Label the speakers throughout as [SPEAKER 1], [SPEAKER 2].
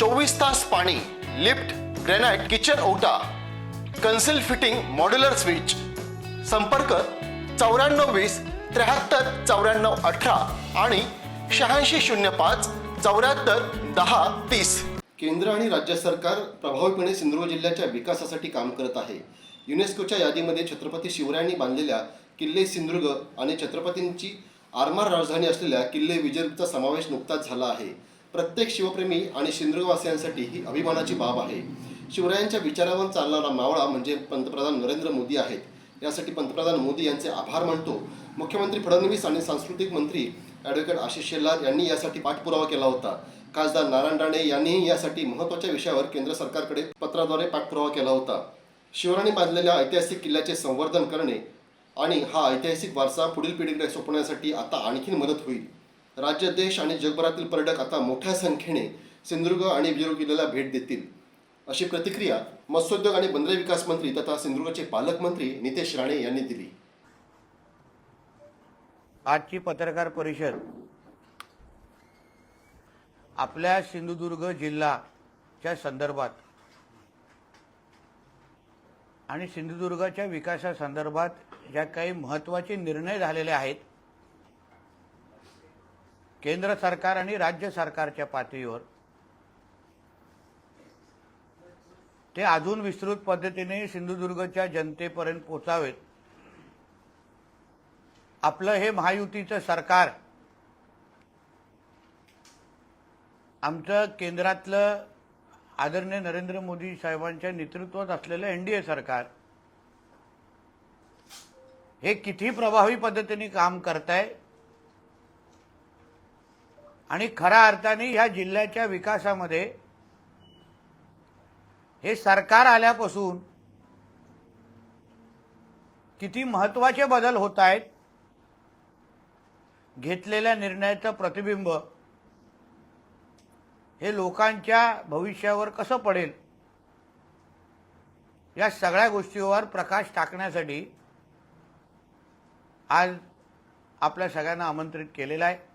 [SPEAKER 1] चोवीस तास पाणी लिफ्ट ग्रेनाइट किचन ओटा कन्सिल फिटिंग मॉड्युलर स्विच. संपर्क चौऱ्याण्णव वीस त्र्याहत्तर चौऱ्याण्णव अठरा आणि शहाऐंशी शून्य पाच चौऱ्याहत्तर दहा तीस. केंद्र आणि राज्य सरकार प्रभावीपणे सिंधुदुर्ग जिल्ह्याच्या विकासासाठी काम करत आहे. युनेस्कोच्या यादीमध्ये छत्रपती शिवरायांनी बांधलेल्या किल्ले सिंधुदुर्ग आणि छत्रपतींची आरमार राजधानी असलेल्या किल्ले विजयचा समावेश नुकताच झाला आहे. प्रत्येक शिवप्रेमी आणि सिंधुदुर्गवासियांसाठी ही अभिमानाची बाब आहे. शिवरायांच्या विचारावर चालणारा मावळा म्हणजे पंतप्रधान नरेंद्र मोदी आहेत. यासाठी पंतप्रधान मोदी यांचे आभार मानतो. मुख्यमंत्री फडणवीस आणि सांस्कृतिक मंत्री ॲडव्होकेट आशिष शेलार यांनी यासाठी पाठपुरावा केला होता. खासदार नारायण राणे यांनीही यासाठी महत्त्वाच्या विषयावर केंद्र सरकारकडे पत्राद्वारे पाठपुरावा केला होता. शिवरायांनी बांधलेल्या ऐतिहासिक किल्ल्याचे संवर्धन करणे आणि हा ऐतिहासिक वारसा पुढील पिढीकडे सोपवण्यासाठी आता आणखीन मदत होईल. राज्य देश आणि जगभरातील पर्यटक आता मोठ्या संख्येने सिंधुदुर्ग आणि विजयदुर्ग किल्ल्याला भेट देतील. अशी प्रतिक्रिया मत्स्योद्योग आणि बंदरे विकास मंत्री तथा सिंधुदुर्गचे पालकमंत्री नितेश राणे यांनी दिली.
[SPEAKER 2] आजची पत्रकार परिषद आपल्या सिंधुदुर्ग जिल्हाच्या संदर्भात आणि सिंधुदुर्गाच्या विकासासंदर्भात ज्या काही महत्त्वाचे निर्णय झालेले आहेत केंद्र सरकार आणि राज्य सरकारच्या पातळीवर. ते अजून विस्तृत पद्धतीने सिंधुदुर्गच्या जनतेपर्यंत पोचावेत. आपलं हे महायुतीचं सरकार आमचं केंद्रातलं आदरणीय नरेंद्र मोदी साहेबांच्या नेतृत्वात असलेलं एनडीए सरकार हे किती प्रभावी पद्धतीने काम करत आहे आणि खऱ्या अर्थाने ह्या जिल्ह्याच्या विकासामध्ये हे सरकार आल्यापासून किती महत्त्वाचे बदल होत आहेत घेतलेल्या निर्णयाचं प्रतिबिंब हे लोकांच्या भविष्यावर कसं पडेल या सगळ्या गोष्टीवर प्रकाश टाकण्यासाठी आज आपल्या सगळ्यांना आमंत्रित केलेलं आहे.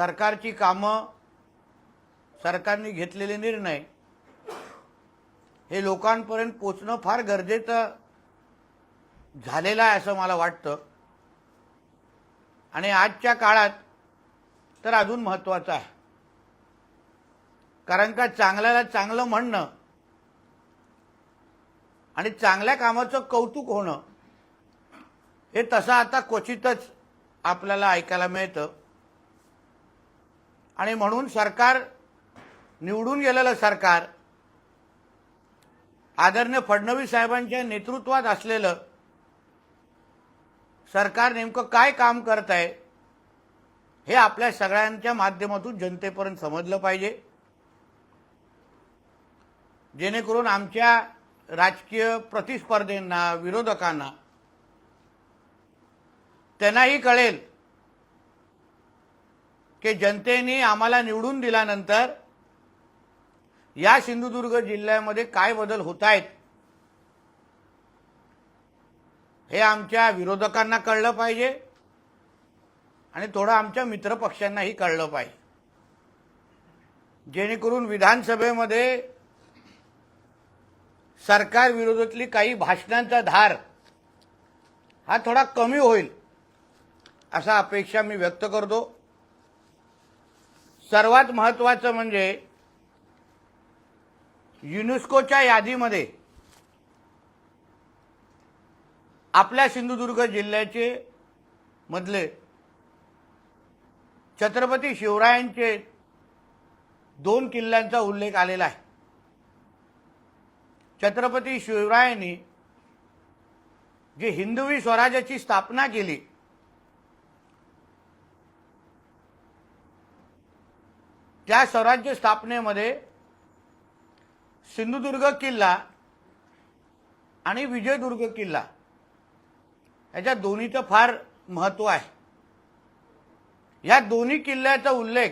[SPEAKER 2] सरकारची कामं सरकारने घेतलेले निर्णय हे लोकांपर्यंत पोचणं फार गरजेचं झालेलं आहे असं मला वाटतं. आणि आजच्या काळात तर अजून महत्वाचं आहे. कारण का चांगल्याला चांगलं म्हणणं आणि चांगल्या कामाचं कौतुक होणं हे तसं आता क्वचितच आपल्याला ऐकायला मिळतं. आणि म्हणून सरकार निवडून गेलेलं सरकार आदरणीय फडणवीस साहेबांच्या नेतृत्वात असलेलं सरकार नेमकं काय काम करत आहे हे आपल्या सगळ्यांच्या माध्यमातून जनतेपर्यंत समजलं पाहिजे. जेणेकरून आमच्या राजकीय प्रतिस्पर्धींना विरोधकांना त्यांनाही कळेल की जनतेने आम्हाला निवडून दिल्यानंतर या सिंधुदुर्ग जिल्ह्यामध्ये काय बदल होत आहेत हे आमच्या विरोधकांना कळलं पाहिजे आणि थोडं आमच्या मित्रपक्षांनाही कळलं पाहिजे. जेणेकरून विधानसभेमध्ये सरकार विरोधातली काही भाषणांचा धार हा थोडा कमी होईल असा अपेक्षा मी व्यक्त करतो. सर्वात महत्वाचं म्हणजे युनेस्कोच्या यादीमध्ये आपल्या सिंधुदुर्ग जिल्ह्याचे मधले छत्रपती शिवरायांचे दोन किल्ल्यांचा उल्लेख आलेला आहे. छत्रपती शिवरायांनी जी हिंदवी स्वराज्याची स्थापना केली त्या स्वराज्य स्थापनेमध्ये सिंधुदुर्ग किल्ला आणि विजयदुर्ग किल्ला याच्या दोन्हीचं फार महत्त्व आहे. या दोन्ही किल्ल्याचा उल्लेख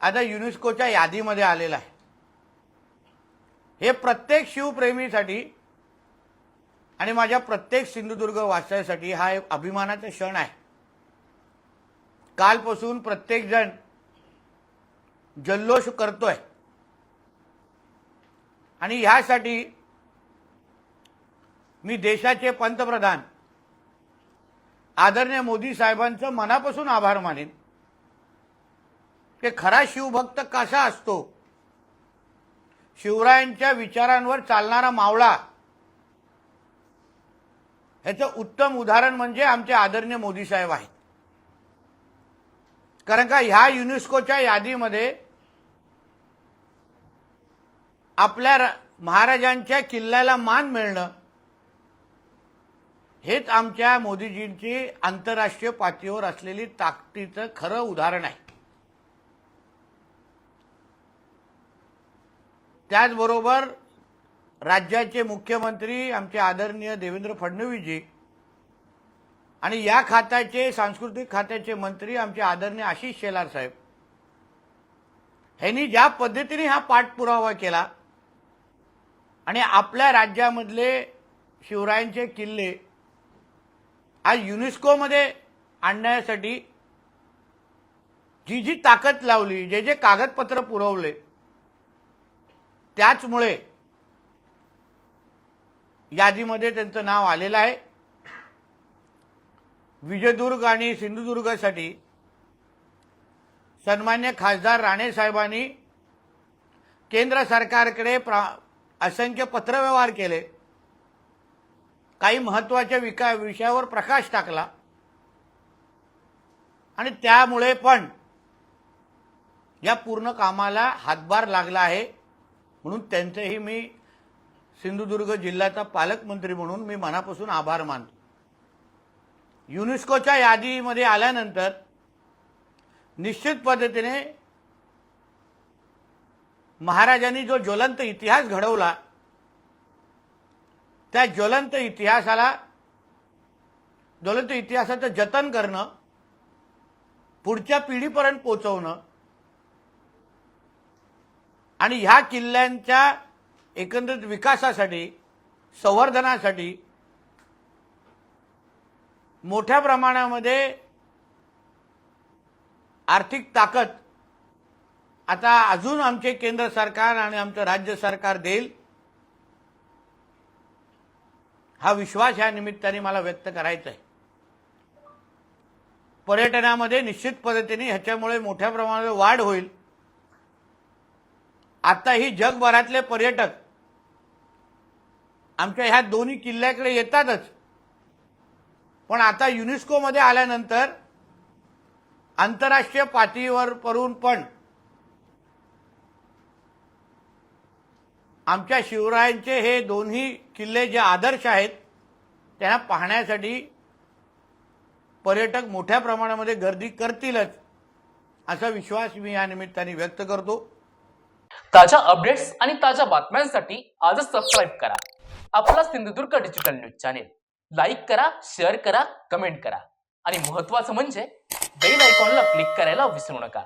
[SPEAKER 2] आता युनेस्कोच्या यादीमध्ये आलेला आहे. हे प्रत्येक शिवप्रेमीसाठी आणि माझ्या प्रत्येक सिंधुदुर्ग वाचण्यासाठी हा एक अभिमानाचा क्षण आहे. कालपासून प्रत्येकजण जल्लोष करतोय. आणि ह्यासाठी मी देशाचे पंतप्रधान आदरणीय मोदी साहेबांचं मनापासून आभार मानेन. की खरा शिवभक्त कसा असतो? शिवरायांच्या विचारांवर चालणारा मावळा. ह्याचं उत्तम उदाहरण म्हणजे आमचे आदरणीय मोदी साहेब आहेत. कारण का ह्या युनेस्कोच्या यादीमध्ये आपल्या महाराजांच्या किल्ल्याला मान मिळणं हेच आमच्या मोदीजींची आंतरराष्ट्रीय पातळीवर असलेली ताकदीचं खरं उदाहरण आहे. त्याचबरोबर राज्याचे मुख्यमंत्री आमचे आदरणीय देवेंद्र फडणवीसजी आणि या खात्याचे सांस्कृतिक खात्याचे मंत्री आमचे आदरणीय आशिष शेलार साहेब ह्यांनी ज्या पद्धतीने हा पाठपुरावा केला आणि आपल्या राज्यामधले शिवरायांचे किल्ले आज युनेस्कोमध्ये आणण्यासाठी जी जी ताकद लावली जे जे कागदपत्र पुरवले त्याचमुळे यादीमध्ये त्यांचं नाव आलेलं आहे. विजयदुर्ग आणि सिंधुदुर्गसाठी सन्मान्य खासदार राणे साहेबांनी केंद्र सरकारकडे प्रा असंख्य पत्रव्यवहार केले. काही महत्त्वाच्या विका विषयावर प्रकाश टाकला. आणि त्यामुळे पण या पूर्ण कामाला हातभार लागला आहे. म्हणून त्यांचेही मी सिंधुदुर्ग जिल्ह्याचा पालकमंत्री म्हणून मी मनापासून आभार मानतो. युनेस्कोच्या यादीमध्ये आल्यानंतर निश्चित पद्धतीने महाराजांनी जो ज्वलंत इतिहास घडवला त्या ज्वलंत इतिहासाला ज्वलंत इतिहासाचं जतन करणं पुढच्या पिढीपर्यंत पोहोचवणं आणि ह्या किल्ल्यांच्या एकंदरीत विकासासाठी संवर्धनासाठी मोठ्या प्रमाणामध्ये आर्थिक ताकद आता अजून आमचे केंद्र सरकार आणि आमचं राज्य सरकार देईल हा विश्वास या निमित्ताने मला व्यक्त करायचा आहे पर्यटनामध्ये निश्चित पद्धतीने ह्याच्यामुळे मोठ्या प्रमाणावर वाढ होईल. आता ही जगभरातले पर्यटक आमच्या ह्या दोन्ही किल्ल्याकडे येतातच. पण आता युनेस्कोमध्ये आल्यानंतर आंतरराष्ट्रीय पातळीवर परून पण आमच्या शिवरायांचे हे दोन्ही किल्ले जे आदर्श आहेत त्यांना पाहण्यासाठी पर्यटक मोठ्या प्रमाणामध्ये गर्दी करतीलच असा विश्वास मी या निमित्ताने व्यक्त करतो.
[SPEAKER 3] ताज्या अपडेट्स आणि ताज्या बातम्यांसाठी आजच सबस्क्राईब करा. आपला Sindhudurg digital news channel like करा शेअर करा कमेंट करा. आणि महत्वाचं म्हणजे बेल आयकॉनला क्लिक करायला विसरू नका.